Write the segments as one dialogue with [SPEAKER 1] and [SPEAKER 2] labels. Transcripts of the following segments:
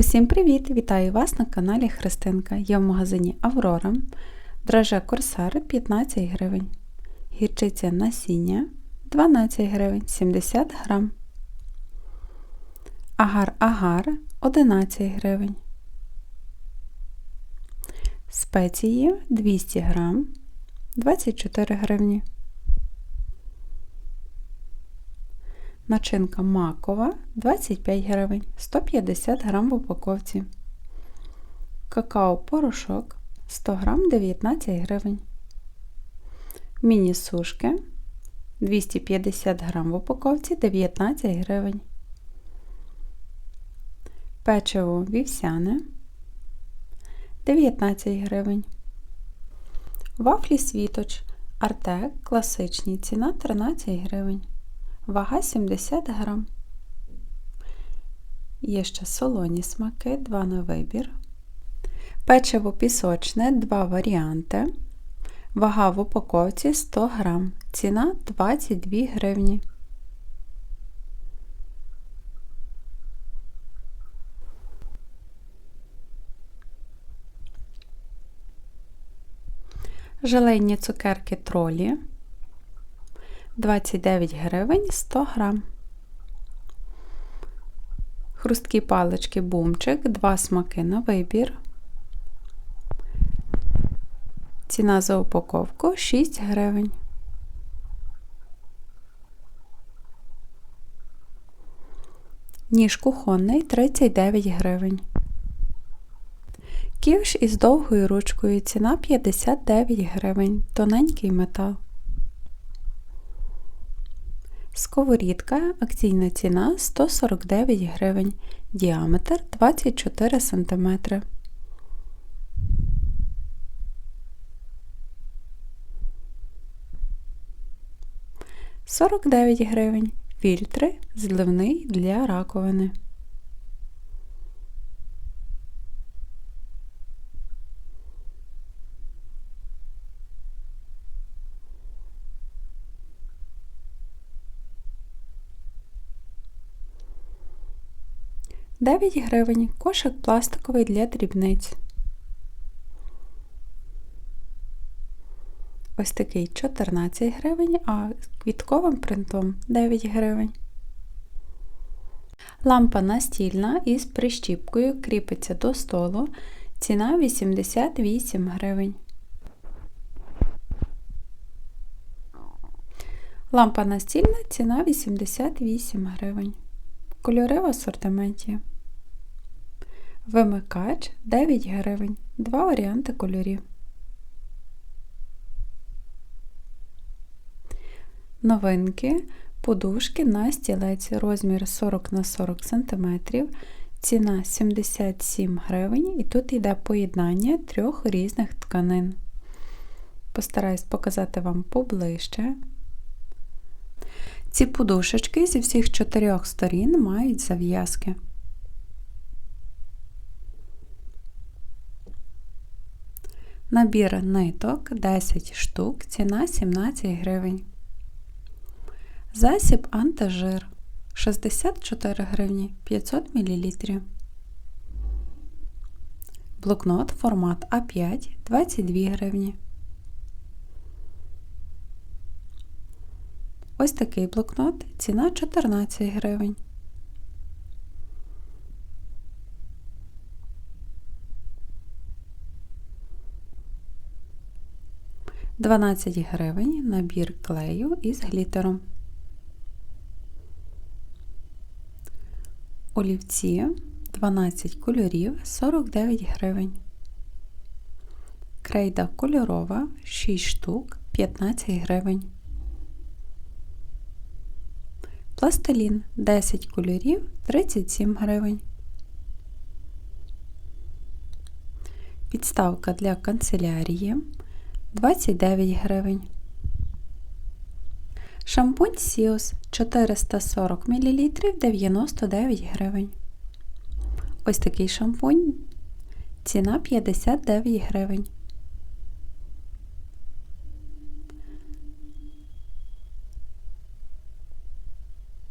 [SPEAKER 1] Усім привіт! Вітаю вас на каналі Христинка. Я в магазині Аврора. Драже Корсар 15 гривень. Гірчиця насіння 12 гривень 70 грам. Агар-агар 11 гривень. Спеції 200 грам 24 гривні. Начинка макова 25 гривень, 150 грам в упаковці. Какао-порошок 100 грам 19 гривень. Міні-сушки 250 грам в упаковці 19 гривень. Печиво вівсяне 19 гривень. Вафлі світоч Артек класичні ціна 13 гривень вага 70 грам. Є ще солоні смаки, 2 на вибір. Печиво пісочне, 2 варіанти. Вага в упаковці 100 грам. Ціна 22 гривні. Желейні цукерки тролі 29 гривень 100 грам. Хрусткі палички бумчик, два смаки на вибір. Ціна за упаковку 6 гривень. Ніж кухонний 39 гривень. Ківш із довгою ручкою ціна 59 гривень, тоненький метал. Сковорідка, акційна ціна 149 гривень, діаметр 24 см. Сорок дев'ять гривень. Фільтри зливний для раковини. 9 гривень кошик пластиковий для дрібниць. Ось такий 14 гривень, а з квітковим принтом 9 гривень. Лампа настільна із прищіпкою кріпиться до столу. Ціна 88 гривень. Лампа настільна ціна 88 гривень. Кольори в асортименті. Вимикач 9 гривень. Два варіанти кольорів. Новинки. Подушки на стілець розмір 40 на 40 см. Ціна 77 гривень, і тут йде поєднання трьох різних тканин. Постараюсь показати вам поближче. Ці подушечки зі всіх чотирьох сторін мають зав'язки. Набір ниток 10 штук, ціна 17 гривень. Засіб антижир 64 гривні 500 мл. Блокнот формат А5 22 гривні. Ось такий блокнот, ціна 14 гривень. 12 гривень набір клею із глітером. Олівці 12 кольорів 49 гривень. Крейда кольорова 6 штук 15 гривень. Пластилін 10 кольорів 37 гривень. Підставка для канцелярії 29 гривень. Шампунь Сіос 440 мл 99 гривень. Ось такий шампунь. Ціна 59 гривень.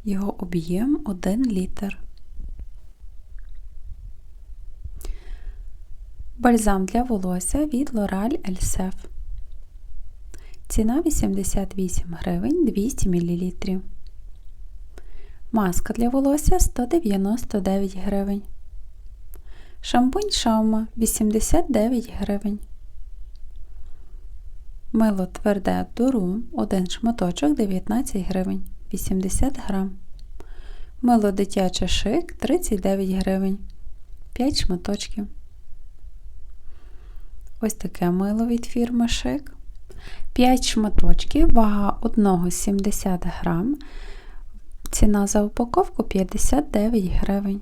[SPEAKER 1] Його об'єм 1 літр. Бальзам для волосся від L'Oreal Elsef. Ціна 88 гривень 200 мл. Маска для волосся 199 гривень. Шампунь Шаума 89 гривень. Мило тверде дуру 1 шматочок 19 гривень 80 грам. Мило дитяче шик 39 гривень 5 шматочків. Ось таке мило від фірми Шик. 5 шматочків, вага 1,70 грам. Ціна за упаковку 59 гривень.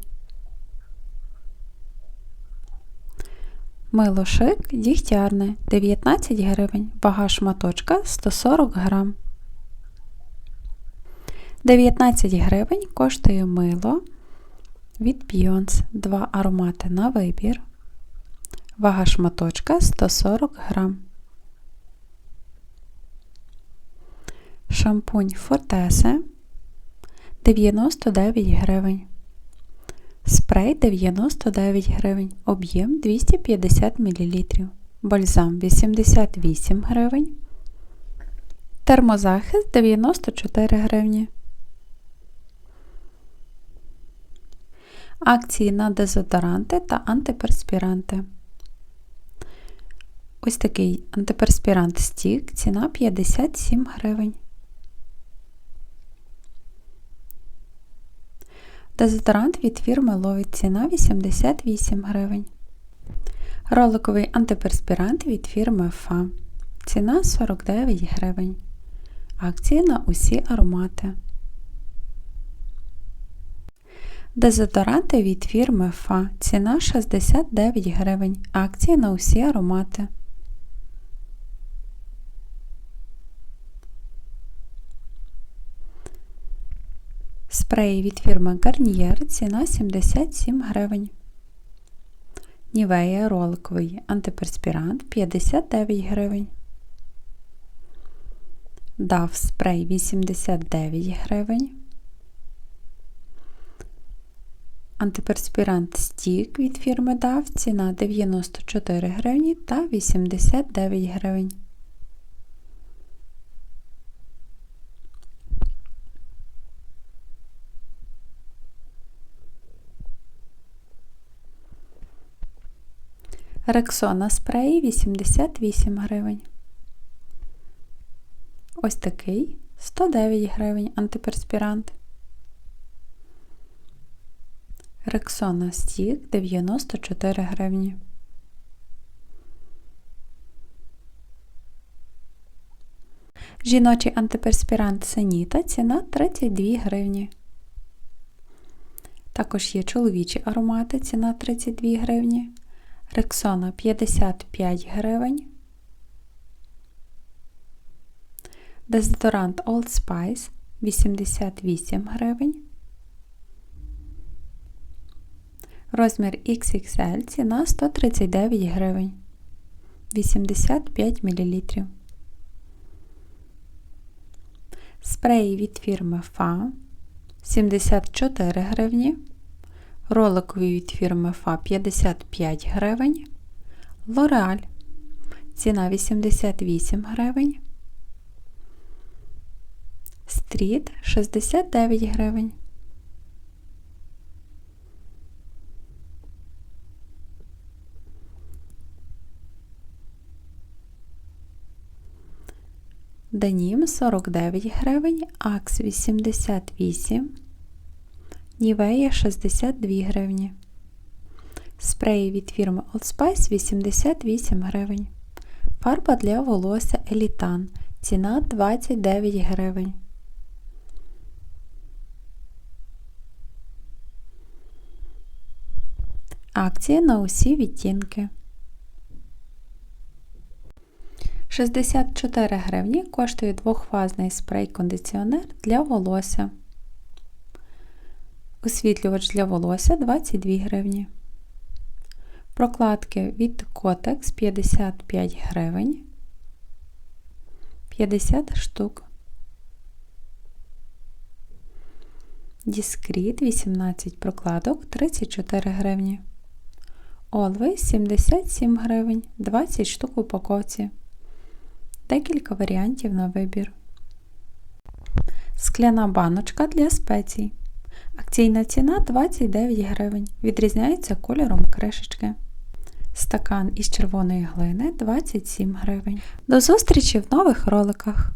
[SPEAKER 1] Мило шик дігтярне 19 гривень, вага шматочка 140 грам. 19 гривень коштує мило від Beyonce. Два аромати на вибір. Вага шматочка 140 грам. Шампунь Фортесе 99 гривень. Спрей 99 гривень. Об'єм 250 мл. Бальзам 88 гривень. Термозахист 94 гривні. Акції на дезодоранти та антиперспіранти. Ось такий антиперспірант стік, ціна 57 гривень. Дезодорант від фірми Ловить ціна 88 гривень. Роликовий антиперспірант від фірми Фа. Ціна 49 гривень. Акції на усі аромати. Дезодоранти від фірми Фа. Ціна 69 гривень. Акції на усі аромати. Спреї від фірми Garnier ціна 77 гривень. Нівея роликовий антиперспірант 59 гривень. DAV спрей 89 гривень. Антиперспірант стік від фірми DAV ціна 94 гривні та 89 гривень. Рексона спреї 88 гривень. Ось такий 109 гривень антиперспірант. Рексона стік 94 гривні. Жіночий антиперспірант Сеніта ціна 32 гривні. Також є чоловічі аромати, ціна 32 гривні. Рексона 55 гривень. Дезодорант Old Spice 88 гривень. Розмір XXL ціна 139 гривень. 85 мл. Спреї від фірми Fa 74 гривні. Роликові від фірми Fa 55 гривень. L'Oreal. Ціна 88 гривень. Стріт 69 гривень. Денім 49 гривень, Акс 88 Нівея 62 гривні. Спреї від фірми Old Spice 88 гривень. Фарба для волосся Елітан. Ціна 29 гривень. Акція на усі відтінки. 64 гривні коштує двохфазний спрей-кондиціонер для волосся. Освітлювач для волосся 22 гривні. Прокладки від Kotex 55 гривень. 50 штук. Діскріт 18 прокладок 34 гривні. Always 77 гривень, 20 штук в упаковці. Декілька варіантів на вибір. Скляна баночка для спецій. Акційна ціна 29 гривень. Відрізняється кольором кришечки. Стакан із червоної глини 27 гривень. До зустрічі в нових роликах!